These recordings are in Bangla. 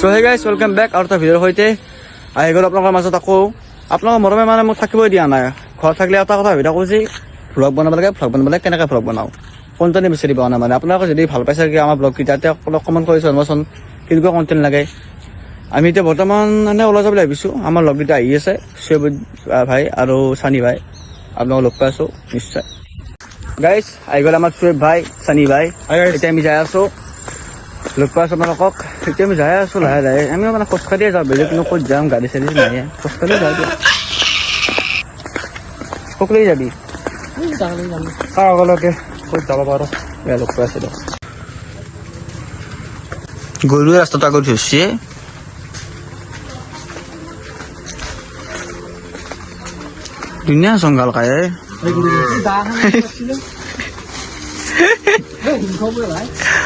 চ' হে গাইছ ৱেলকাম বেক আৰু এটা ভিডিঅ'ৰ সৈতে আহি গ'লো আপোনালোকৰ মাজত আকৌ। আপোনালোকৰ মৰমে মানে মোক থাকিবই দিয়া নাই। ঘৰত থাকিলে এটা কথা ভাবি থাকোঁ যে ভ্লগ বনাব লাগে ভ্লগ বনাব লাগে কেনেকৈ ভ্লগ বনাওঁ? কণ্টেণ্ট বিচাৰি পোৱা নাই মানে? আপোনালোকে যদি ভালো পাইছে কি আমাৰ ব্লগকেইটা তেতিয়া অলপ কমেণ্ট কৰি জনাবচোন কেনেকুৱা কণ্টেণ্ট লাগে। আমি এতিয়া বৰ্তমান এনে ওলাই যাবলৈ ভাবিছোঁ। আমাৰ লগকেইটা আহি আছে চুৱেব ভাই আৰু চানি ভাই। আপোনালোকক লগ পাই আছোঁ নিশ্চয়। গাইছ আহি গ'ল আমাৰ চুৱেব ভাই চানি ভাই। এতিয়া আমি যাই আছোঁ। লগ পাই আছোঁ আপোনালোকক এতিয়া আমি যাই আছোঁ লাহে লাহে। আমি মানে খোজকাঢ়িয়ে যাওঁ বেলেগ কোনো ক'ত যাম গাড়ী চাড়ী নাহে খোজকাঢ়িয়ে যাওঁ দিয়া সকলোৱে যাবি? তাৰ আগলৈকে? ক'ত যাব পাৰোঁ? এয়া লগ পাই দিয়ক গৰুৱে ৰাস্তাটো আগত ধৰিছে। ধুনীয়া জংঘল খায়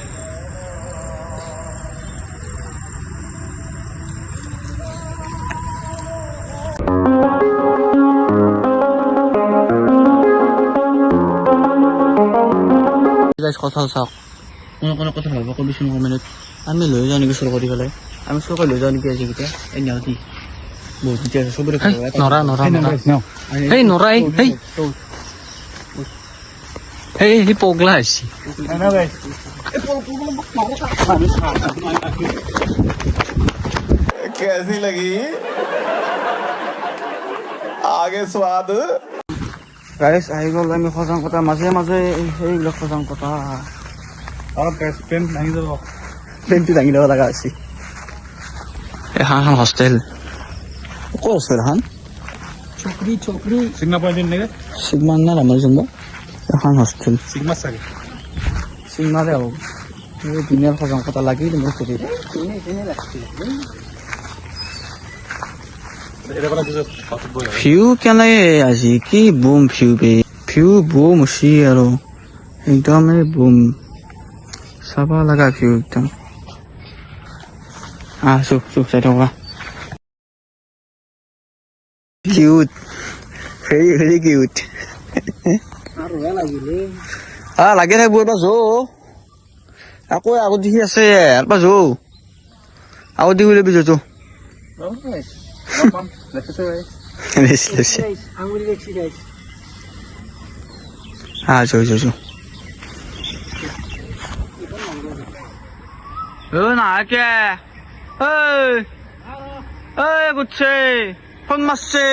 গাইজ কথা চাওক কোনো কোনো কথা ভাবিব কবিচোন কমেণ্টত আমি লৈ যাওঁ নেকি চুৰ কৰি পেলাই আমি চুৰ কৰি লৈ যাওঁ নেকি আজিকেইটা এই নেওঁতি বহুত এতিয়া আছে চবৰে নৰা নৰা নৰা সেই নৰাই সেই সেই সি পগলা হৈছে कैसी लगी आगे स्वाद গাইজ আহি গ'ল আমি সজাং কটা মাজে মাজে সেইবিলাক সজাং কটা। পেণ্টটো দাঙি ল'ব লগা হৈছে। এখন এখন হোষ্টেল ক'ত আছে এখন চকৰি চকৰি। সিগনা পয়েন্ট নেগে চিগমান না ৰামৰ জন্ম এখন হোষ্টেল সিগমা সাগে চিগমাৰে হ'ব। এই ধুনীয়া সজাং কটা লাগি মোৰ সুধি। এটা ভিউ কেনে আজি? কি বুম ভিউ বে? ভিউ বুম উচি আৰু। একদম বুম চাব লগা ভিউ একদম। আহ চুপ চুপ চাই থকা কিউট ভেৰি ভেৰি কিউট আহ লাগি থাকিব এবাৰ যৌ আকৌ আগত দেখি আছে এবাৰ যৌ আগত দেখি উলিয়াবি যৌ লৈছে লৈছে Ah, jo, jo, jo. ও নাকে এই এই বুঝছে ফোন মারছে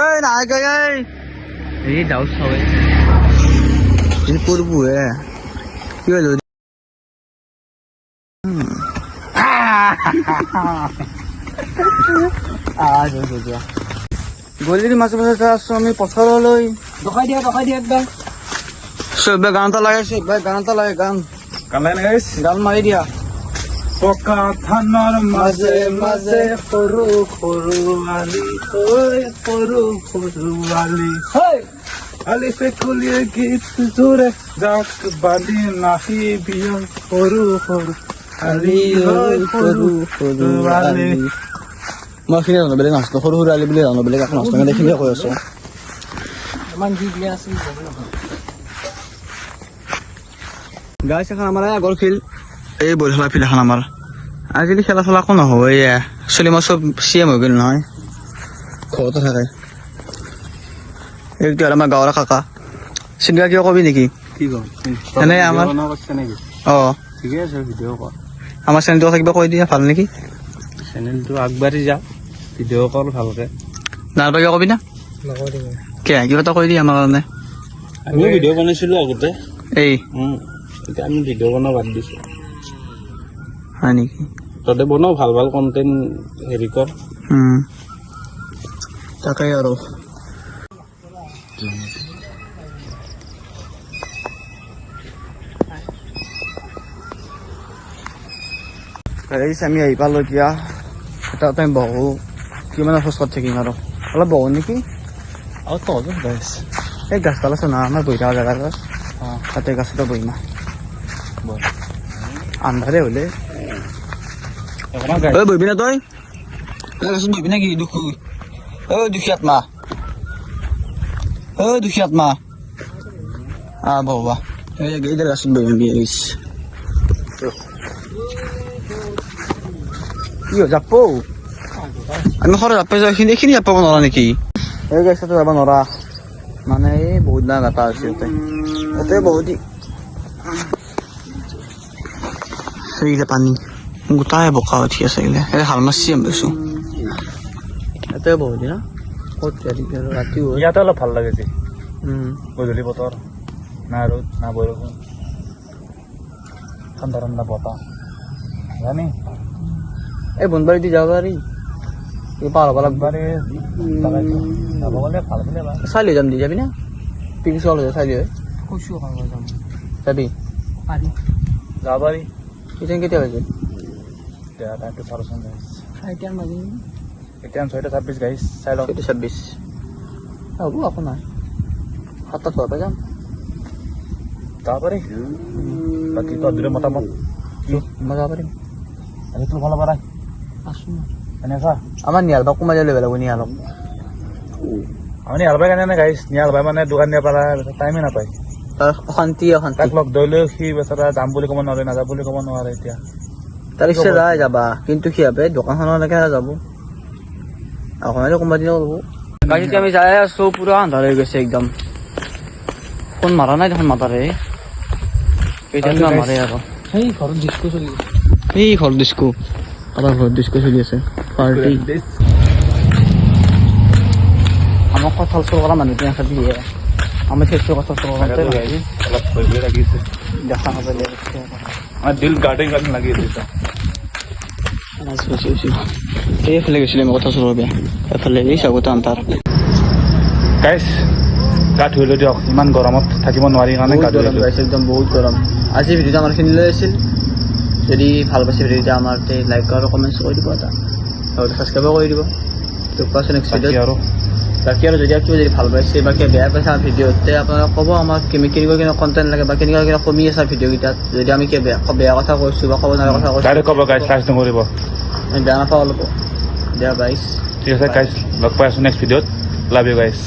এই নাকে এই এই যাও সবাই এই করব এ কি হলো আজ গলিৰ মাজে মাজে আছো আমি পথাৰলৈ দকাই দিয়া দকাই দিয়া একদম চবে গান এটা লাগাইছে ভাই গান এটা লাগে গান। কালাই না গাইস? গান মাৰি দিয়া। পকা ধানৰ মাজে মাজে সৰু সৰু আলি ঐ সৰু সৰু আলি। আলি ফেকুলিয়ে গীত জোৰে জাক বান্ধি নাচিবি সৰু সৰু আলি ঐ সৰু সৰু আলি। মই জানো বেলেগ নাচনো সৰু সৰু আলি বুলি জানো বেলেগ একো নাচনো কিন্তু এইখিনিয়ে কৈ আছো। গাইছ এখন আমাৰ আগৰ ফিল্ড এই বৰখেলা ফিল্ড এখন আমাৰ। আজিকালি খেলা চেলা একো নহ'বই এয়া চলি মই চব চি এম হৈ গ'ল নহয়। ঘৰতে থাকে। এইটো আৰু আমাৰ গাঁৱৰ কাকা। চিন্তা কিয় কবি নেকি? এনে আমাৰ অঁ। ঠিকে আছে ভিডিঅ' আমাৰ চেনেলটো থাকিব কৈ দিয়া ভালো নেকি? চেনেলটো আগবাঢ়ি যাওক ভিডিঅ' কৰ ভালকে। কিয় কবি না? কিয় কিবা এটা কৈ দিয়া আমাৰ কাৰণে। আমিও ভিডিঅ' বনাইছিলোঁ আগতে। এই। এতিয়া আমি ভিডিঅ' বনাব বাদ দিছোঁ। হয় নেকি? তহঁতে বনাও ভাল ভাল কণ্টেণ্ট হেৰি কৰ। তাকেই আৰু। আমি আহি পালোঁ এতিয়া এটা টাইম বহু। কিমান খোজত থাকিম আৰু? অলপ বহু নেকি? আৰু তহঁতৰ গাইছ এই গাছডাল আছে না আমাৰ বহি থকা জেগাত তাতে গাছতে বহিম বহ। আন্ধাৰে হ'লে। একো গাইছ ঐ বহিবি না তই? এই গাছত বহিবি নেকি দুখু? ঐ দুখী আত্মা। ঐ দুখী আত্মা। আহ বহুবা এই এইডাল গাছত বহিম বিয়া গৈছে কি হ'ল যাব আমি সৰু যাব যাওঁ এইখিনি এইখিনি যাব নোৱাৰা নেকি? এই গাছটো যাব নোৱাৰা মানে এই বহুত ডাঙৰ গাঁটা আছে ইয়াতে। ইয়াতে বহুত দি সেইগিলা পানী গোটাই বোকা উঠি আছে এইগিলা। এই হাল মাৰছি আমি পাইছোঁ ইয়াতে বহুত দিন ক'ত ৰাতি ইয়াতে অলপ ভালো লাগে যি। গধূলি বতৰ না ৰ'দ না বৰষুণ। ঠাণ্ডা ঠাণ্ডা বতাহ। জানি? এই বনবাৰী দি যাব পাৰি। চাই যাম দি যাবি না পিকনিক চাই লৈ যাবি যাবি পাৰি কিটেন কেতিয়া হৈছে মতামত কি মই যাব পাৰিম তোৰ ফালৰ পৰা আছো এনেকুৱা আমাৰ নিয়ালবাক কোমাই যাব লাগিব নিয়ালক আমি হালবাই কাৰণে গাইছ নিয়া হালবাই মানে দোকান দিয়া পাৰা টাইমে নাপায়। তাৰ অশান্তি অশান্তি। তাক লগ ধৰিলেও সি বেচাৰা যাম বুলি ক'ব নোৱাৰে নাযাম বুলি ক'ব নোৱাৰে এতিয়া। তাৰ ইচ্ছা যায় যাবা কিন্তু ভাবে দোকানখনলৈকে যাব। অকণমান কোনোবা দিনা যাব গাড়ীত আমি যাই আছো পুৰা আন্ধাৰ হৈ গৈছে একদম। ফোন মাৰা নাই দেখোন মাতাৰে। কেইটানো মাৰে আৰু। সেই ঘৰত ডিস্কো চলি আছে। এই ঘৰ ডিস্কো আমাৰ ঘৰত ডিস্কো চলি আছে। পাৰ্টি আমাক কথা চল কৰা মানুহটো নাখাবি আমি সেইটো কথা ভয় লাগিছে দেখা নাপালে আমাৰ দিল গাৰ্ডেন গাৰ্ডেন লাগি আছে এইফালে গৈছিলে আমি কথা চল এফালে এই চাগতে আন্তাৰ গাইছ গা ধুই লৈ দিয়ক ইমান গৰমত থাকিব নোৱাৰি কাৰণে গা ধুই একদম বহুত গৰম। আজি ভিডিঅ'টো আমাৰ খিনি লৈ আছিল। যদি ভালো পাইছে ভিডিঅ'টো আমাৰ লাইক আৰু কমেণ্টছ কৰি দিব এটা। আৰু ছাবস্ক্ৰাইবো কৰি দিব। তো কোৱাচোন নেক্সট ভিডিঅ'ত বাকী আৰু যদি কিবা যদি ভালো পাইছে বা কিবা বেয়া পাইছে আমাৰ ভিডিঅ'তে আপোনালোকে ক'ব আমাক কেনে- কেনেকুৱা কেনেকুৱা কণ্টেণ্ট লাগে বা কেনেকুৱা কেনেকুৱা কমি আছে ভিডিঅ'কেইটাত। যদি আমি কিবা বেয়া বেয়া কথা কৈছোঁ বা ক'ব নোৱাৰা কথা কৈছোঁ ক'ব গাইছ চাৰ্জ নকৰিব বেয়া নাপাওঁ অলপ। দিয়া বাইছ ঠিক আছে গাইছ লগ পাই আছোঁ নেক্সট ভিডিঅ'ত লাভ ইউ গাইছ